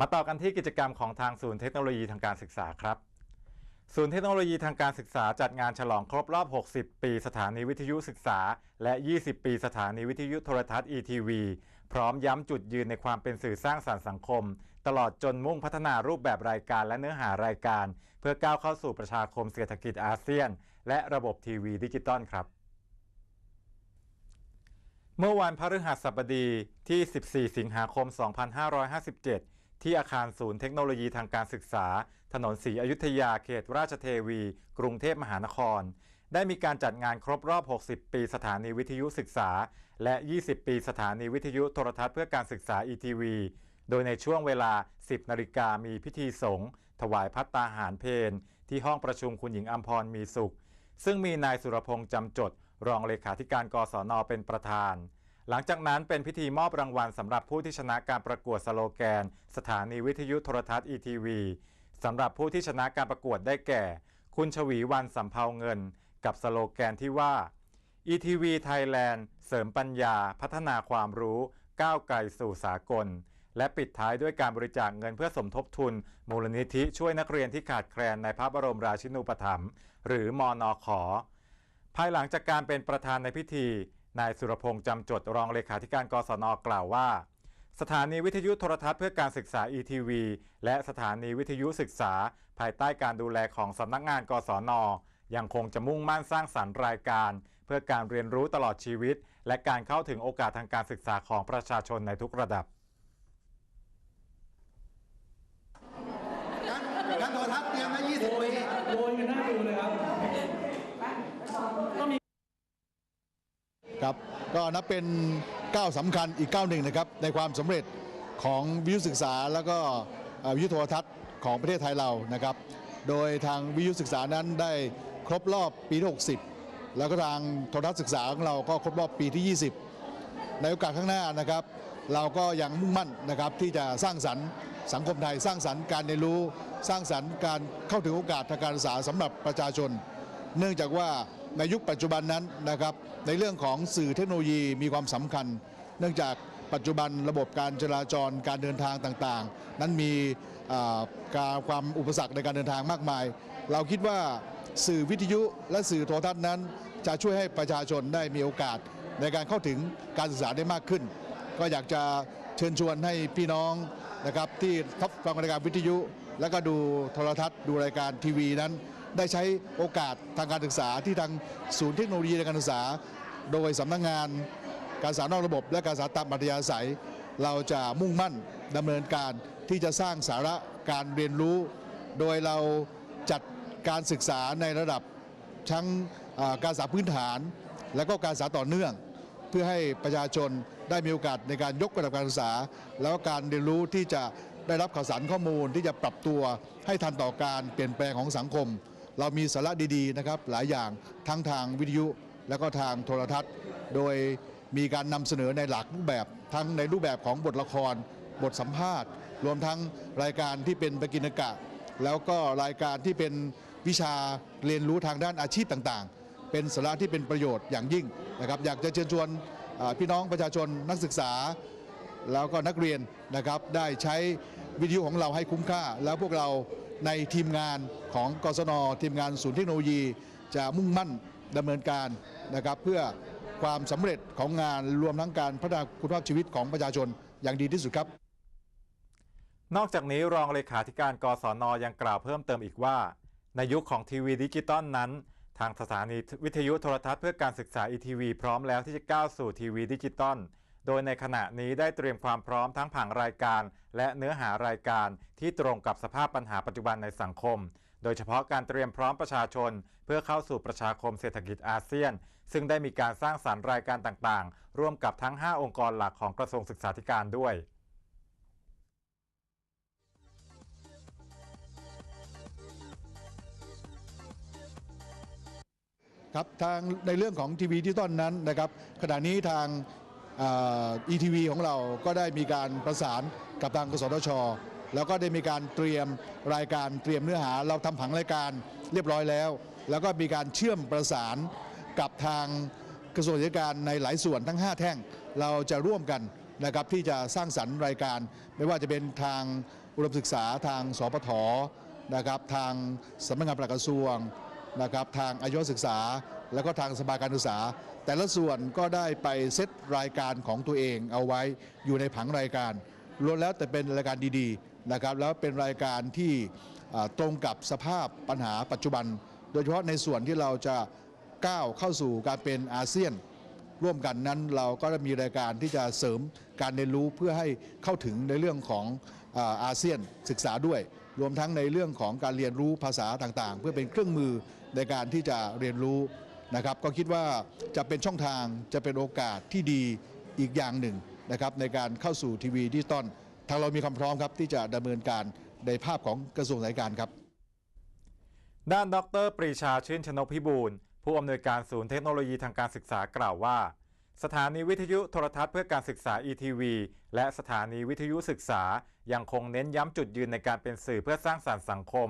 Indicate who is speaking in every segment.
Speaker 1: มาต่อกันที่กิจกรรมของทางศูนย์เทคโนโลยีทางการศึกษาครับ ศูนย์เทคโนโลยีทางการศึกษาจัดงานฉลองครบรอบ 60 ปีสถานีวิทยุศึกษา และ 20 ปีสถานีวิทยุโทรทัศน์ ETV พร้อมย้ำจุดยืนในความเป็นสื่อสร้างสรรค์สังคม ตลอดจนมุ่งพัฒนารูปแบบรายการและเนื้อหารายการ เพื่อก้าวเข้าสู่ประชาคมเศรษฐกิจอาเซียน และระบบทีวีดิจิตอลครับเมื่อวันพฤหัสบดีที่ 14 สิงหาคม 2557 ที่อาคารศูนย์เทคโนโลยีทางการศึกษา ถนนศรีอยุธยาเขตราชเทวี กรุงเทพมหานคร ได้มีการจัดงานครบรอบ 60 ปีสถานีวิทยุศึกษา และ 20 ปีสถานีวิทยุโทรทัศน์เพื่อการศึกษา ETV โดยในช่วงเวลา 10 นาฬิกามีพิธีสงฆ์ถวายพัตตาหารเพนที่ห้องประชุมคุณหญิงอัมพรมีสุข ซึ่งมีนายสุรพงษ์จำจด รองเลขาธิการกศนเป็นประธาน หลังจากนั้นเป็นพิธีมอบรางวัลสำหรับผู้ที่ชนะการประกวดสโลแกน สถานีวิทยุโทรทัศน์ ETV สำหรับผู้ที่ชนะการประกวดได้แก่ คุณชวีวันสำเภาเงิน กับสโลแกนที่ว่า ETV Thailand เสริมปัญญา พัฒนาความรู้ ก้าวไกลสู่สากล และปิดท้ายด้วยการบริจาคเงินเพื่อสมทบทุน มูลนิธิช่วยนักเรียนที่ขาดแคลนในพระบรมราชินูปถัมภ์หรือมอนอขอภายหลังจากการเป็นประธานในพิธี นายสุรพงษ์จำจดรองเลขาธิการกศนกล่าวว่า สถานีวิทยุโทรทัศน์เพื่อการศึกษา ETV และสถานีวิทยุศึกษา ภายใต้การดูแลของสำนักงานกศนยังคงจะมุ่งมั่นสร้างสรรค์รายการ เพื่อการเรียนรู้ตลอดชีวิต และการเข้าถึงโอกาสทางการศึกษาของประชาชนในทุกระดับ
Speaker 2: งั้นงั้นโทรทัศน์เตรียมไว้20
Speaker 3: โวย
Speaker 2: ปี
Speaker 3: โวยกันหน้าดูเลยครับ
Speaker 2: ครับก็นับเป็นก้าวสำคัญอีกก้าวหนึ่งนะครับในความสำเร็จของวิทยุศึกษาแล้วก็วิทยุโทรทัศน์ของประเทศไทยเรานะครับ โดยทางวิทยุศึกษานั้นได้ครบรอบปีที่60 แล้วก็ทางโทรทัศน์ศึกษาของเราก็ครบรอบปีที่ 20 ในโอกาสข้างหน้านะครับ เราก็ยังมุ่งมั่นนะครับที่จะสร้างสรรค์สังคมไทยสร้างสรรค์การเรียนรู้สร้างสรรค์การเข้าถึงโอกาสทางการศึกษาสำหรับประชาชน เนื่องจากว่า ในยุคปัจจุบันนั้นนะครับในเรื่องของสื่อเทคโนโลยีมีความสำคัญ เนื่องจากปัจจุบันระบบการจราจรการเดินทางต่างๆ นั้นมีการความอุปสรรคในการเดินทางมากมาย เราคิดว่าสื่อวิทยุและสื่อโทรทัศน์นั้น จะช่วยให้ประชาชนได้มีโอกาสในการเข้าถึงการศึกษาได้มากขึ้น ก็อยากจะเชิญชวนให้พี่น้องนะครับที่ทับฟังรายการวิทยุ แล้วก็ดูโทรทัศน์ ดูรายการทีวีนั้น ได้ใช้โอกาสทางการศึกษาที่ทางศูนย์เทคโนโลยีในการศึกษา โดยสำนักงานการศึกษานอกระบบ และการศึกษาตามอัธยาศัย เราจะมุ่งมั่นดำเนินการที่จะสร้างสาระการเรียนรู้ โดยเราจัดการศึกษาในระดับทั้งการศึกษาพื้นฐาน และก็การศึกษาต่อเนื่อง เพื่อให้ประชาชนได้มีโอกาสในการยกระดับการศึกษา แล้วการเรียนรู้ที่จะได้รับข่าวสารข้อมูลที่จะปรับตัวให้ทันต่อการเปลี่ยนแปลงของสังคม เรามีสาระดีๆนะครับหลายอย่างทั้งทางวิทยุและก็ทางโทรทัศน์ โดยมีการนำเสนอในหลากรูปแบบ ทั้งในรูปแบบของบทละคร บทสัมภาษณ์ รวมทั้งรายการที่เป็นปกิณกะ แล้วก็รายการที่เป็นวิชาเรียนรู้ทางด้านอาชีพต่างๆ เป็นสาระที่เป็นประโยชน์อย่างยิ่งนะครับอยากจะเชิญชวนพี่น้องประชาชนนักศึกษา แล้วก็นักเรียนนะครับได้ใช้วิทยุของเราให้คุ้มค่า แล้วพวกเรา ในทีมงานของกศนทีมงานศูนย์เทคโนโลยี จะมุ่งมั่นดำเนินการนะครับ เพื่อความสำเร็จของงานรวมทั้งการพัฒนาคุณภาพชีวิตของประชาชนอย่างดีที่สุดครับ
Speaker 1: นอกจากนี้รองเลขาธิการกศนยังกล่าวเพิ่มเติมอีกว่า ในยุคของทีวีดิจิตอลนั้น ทางสถานีวิทยุโทรทัศน์เพื่อการศึกษา ETV พร้อมแล้วที่จะก้าวสู่ทีวีดิจิตอล โดยในขณะนี้ได้เตรียมความพร้อมทั้งผังรายการ และเนื้อหารายการที่ตรงกับสภาพปัญหาปัจจุบันในสังคม โดยเฉพาะการเตรียมพร้อมประชาชน เพื่อเข้าสู่ประชาคมเศรษฐกิจอาเซียน ซึ่งได้มีการสร้างสรรค์รายการต่างๆ ร่วมกับทั้ง 5 องค์กรหลักของกระทรวงศึกษาธิการด้วย
Speaker 2: ครับทางในเรื่องของทีวีดิจิตอลนั้นนะครับขณะนี้ทาง อ่า ETV ของเราก็ได้มีการประสานกับทางกสทช แล้วก็ได้มีการเตรียมรายการเตรียมเนื้อหา เราทำผังรายการเรียบร้อยแล้ว แล้วก็มีการเชื่อมประสานกับทางกระทรวงศึกษาธิการในหลายส่วนทั้ง 5 แท่งเราจะร่วมกันนะครับที่จะสร้างสรรค์รายการ ไม่ว่าจะเป็นทางอุดมศึกษาทางสปทนะครับทางสำนักงานปลัดกระทรวงนะครับทางอายุศึกษา แล้วก็ทางสภาการศึกษา แต่ละส่วนก็ได้ไปเซตรายการของตัวเองเอาไว้อยู่ในผังรายการล้วนแล้วแต่เป็นรายการดีๆนะครับแล้วเป็นรายการที่ตรงกับสภาพปัญหาปัจจุบัน โดยเฉพาะในส่วนที่เราจะก้าวเข้าสู่การเป็นอาเซียน ร่วมกันนั้นเราก็มีรายการที่จะเสริมการเรียนรู้เพื่อให้เข้าถึงในเรื่องของอาเซียนศึกษาด้วย รวมทั้งในเรื่องของการเรียนรู้ภาษาต่างๆ เพื่อเป็นเครื่องมือในการที่จะเรียนรู้ นะครับก็คิดว่าจะเป็นช่องทางจะเป็นโอกาสที่ดีอีกอย่างหนึ่งนะครับในการเข้าสู่ทีวีดิจิตอลทางเรามีความพร้อมครับที่จะดำเนินการในภาพของกระทรวงสายการครับ
Speaker 1: ด้านดร ปรีชาชื่นชนกพิบูลผู้อำนวยการศูนย์เทคโนโลยีทางการศึกษากล่าวว่า สถานีวิทยุโทรทัศน์เพื่อการศึกษา ETV และสถานีวิทยุศึกษายังคงเน้นย้ำจุดยืนในการเป็นสื่อเพื่อสร้างสรรค์สังคม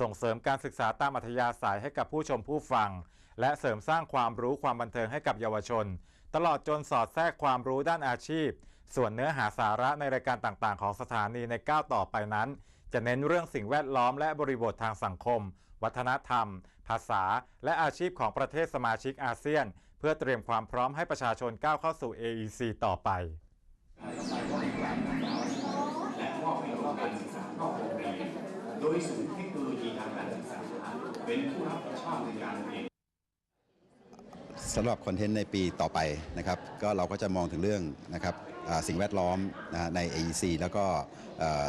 Speaker 1: ส่งเสริมการศึกษาตามอัธยาศัยให้กับผู้ชมผู้ฟัง และเสริมสร้างความรู้ความบันเทิงให้กับเยาวชน ตลอดจนสอดแทรกความรู้ด้านอาชีพ ส่วนเนื้อหาสาระในรายการต่างๆ ของสถานีในก้าวต่อไปนั้น จะเน้นเรื่องสิ่งแวดล้อมและบริบททางสังคม วัฒนธรรม ภาษา และอาชีพของประเทศสมาชิกอาเซียน เพื่อเตรียมความพร้อมให้ประชาชนก้าวเข้าสู่ AEC ต่อไป
Speaker 3: และมอบให้กับการศึกษานอกโรงเรียนโดยศูนย์เทคโนโลยีทางการศึกษาเป็นผู้รับผิดชอบในการเรียน
Speaker 4: สำหรับคอนเทนต์ในปีต่อไปนะครับก็เราก็จะมองถึงเรื่องนะครับสิ่งแวดล้อมนะใน AEC แล้วก็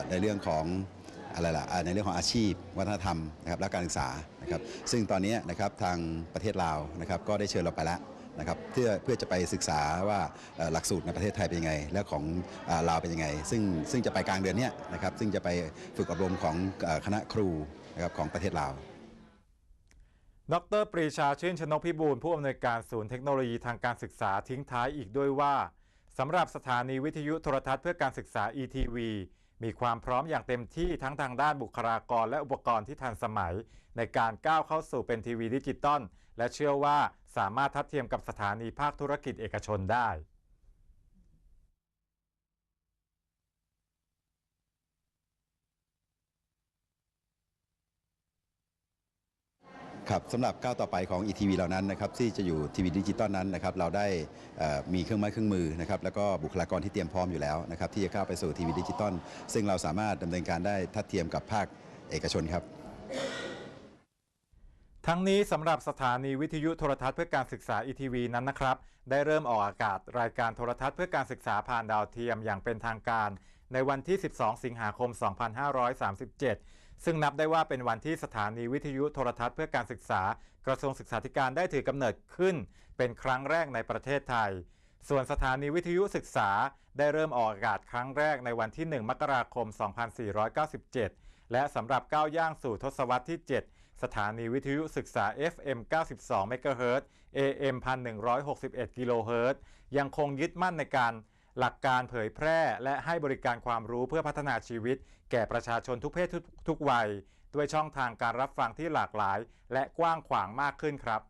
Speaker 4: ในเรื่องของอะไรล่ะในเรื่องของอาชีพ วัฒนธรรมนะครับและการศึกษานะครับซึ่งตอนนี้นะครับทางประเทศลาวนะครับก็ได้เชิญเราไปแล้วนะครับเพื่อเพื่อจะไปศึกษาว่าหลักสูตรในประเทศไทยเป็นยังไง และของลาวเป็นยังไง ซึ่งซึ่งจะไปกลางเดือนนี้นะครับซึ่งจะไปฝึกอบรมของคณะครูนะครับของประเทศลาว
Speaker 1: ดรปรีชาชื่นชนกพิบูลผู้อำนวยการศูนย์เทคโนโลยีทางการศึกษาทิ้งท้ายอีกด้วยว่าสำหรับสถานีวิทยุโทรทัศน์เพื่อการศึกษา ETV มีความพร้อมอย่างเต็มที่ทั้งทางด้านบุคลากรและอุปกรณ์ที่ทันสมัย ในการก้าวเข้าสู่เป็นทีวีดิจิตอลและเชื่อว่าสามารถทัดเทียมกับสถานีภาคธุรกิจเอกชนได้
Speaker 4: ครับสำหรับก้าวต่อไปของ ETV เหล่านั้นนะครับที่จะอยู่ทีวีดิจิตอลนั้นนะครับเราได้มีเครื่องไม้เครื่องมือนะครับแล้วก็บุคลากรที่เตรียมพร้อมอยู่แล้วนะครับที่จะเข้าไปสู่ทีวีดิจิตอลซึ่งเราสามารถดำเนินการได้ทัดเทียมกับภาคเอกชนครับ
Speaker 1: ทั้งนี้สำหรับสถานีวิทยุโทรทัศน์เพื่อการศึกษา ETV นั้นนะครับ ได้เริ่มออกอากาศรายการโทรทัศน์เพื่อการศึกษาผ่านดาวเทียมอย่างเป็นทางการ ในวันที่ 12 สิงหาคม 2537 ซึ่งนับได้ว่าเป็นวันที่สถานีวิทยุโทรทัศน์เพื่อการศึกษากระทรวงศึกษาธิการได้ถือกำเนิดขึ้น เป็นครั้งแรกในประเทศไทย ส่วนสถานีวิทยุศึกษาได้เริ่มออกอากาศครั้งแรกในวันที่ 1 มกราคม 2497 และสำหรับก้าวย่างสู่ทศวรรษที่ 7 สถานีวิทยุศึกษา FM 92 MHz AM 1161 กิโลเฮิรตซ์ยังคงยึดมั่นในการ หลักการเผยแพร่และให้บริการความรู้เพื่อพัฒนาชีวิต แก่ประชาชนทุกเพศทุกทุกวัย ด้วยช่องทางการรับฟังที่หลากหลาย และกว้างขวางมากขึ้นครับ